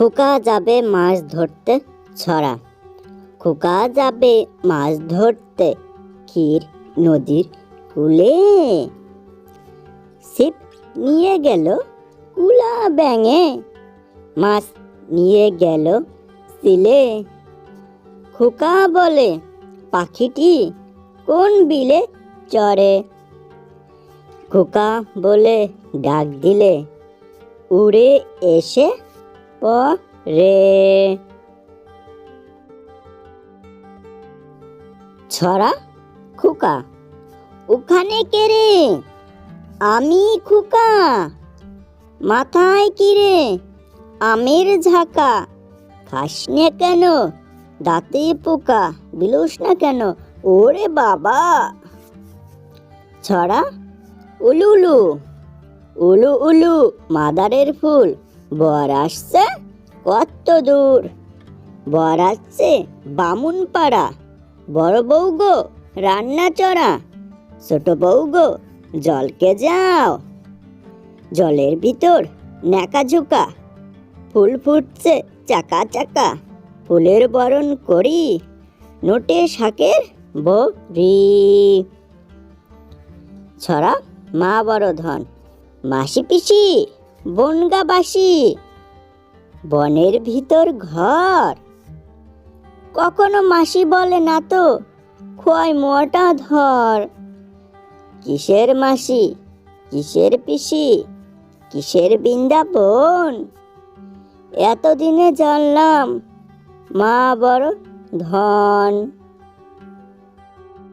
খোকা যাবে মাছ ধরতে ছড়া। খোকা যাবে মাছ ধরতে ক্ষীর নদীর কূলে। ছিপ নিয়ে গেল কুলা ব্যাঙে, মাছ নিয়ে গেল সিলে খোকা বলে, পাখিটি কোন বিলে চড়ে? খোকা বলে, ডাক দিলে উড়ে এসে পরে। ছড়া খুকা, ওখানে কে রে? আমি খুকা। মাথায় কি রে? আমের ঝাঁকা। খাস নে কেন? দাঁতে পোকা। বিলোস না কেন? ওরে বাবা। ছড়া উলু উলু উলু উলু মাদারের ফুল। বর আসছে? কত দূর। বর আসছে বামুন পাড়া। বড় বউ গো, রান্না চড়া। ছোট বউ গো, জলকে যাও। জলের ভিতর ন্যাকা ঝুকা। ফুল ফুটছে চাকা চাকা। ফুলের বরণ করি, নোটে শাকের বরি ছড়া মা বড় ধন, মাসি পিসি বনগাবাসী বনের ভিতর ঘর। কখনো মাসি বলে, না তো, খোয়াই মোয়াটা ধর। কিসের মাসি? কিসের পিসি? কিসের বৃন্দাবন? এতদিনে জানলাম, মা বড় ধন।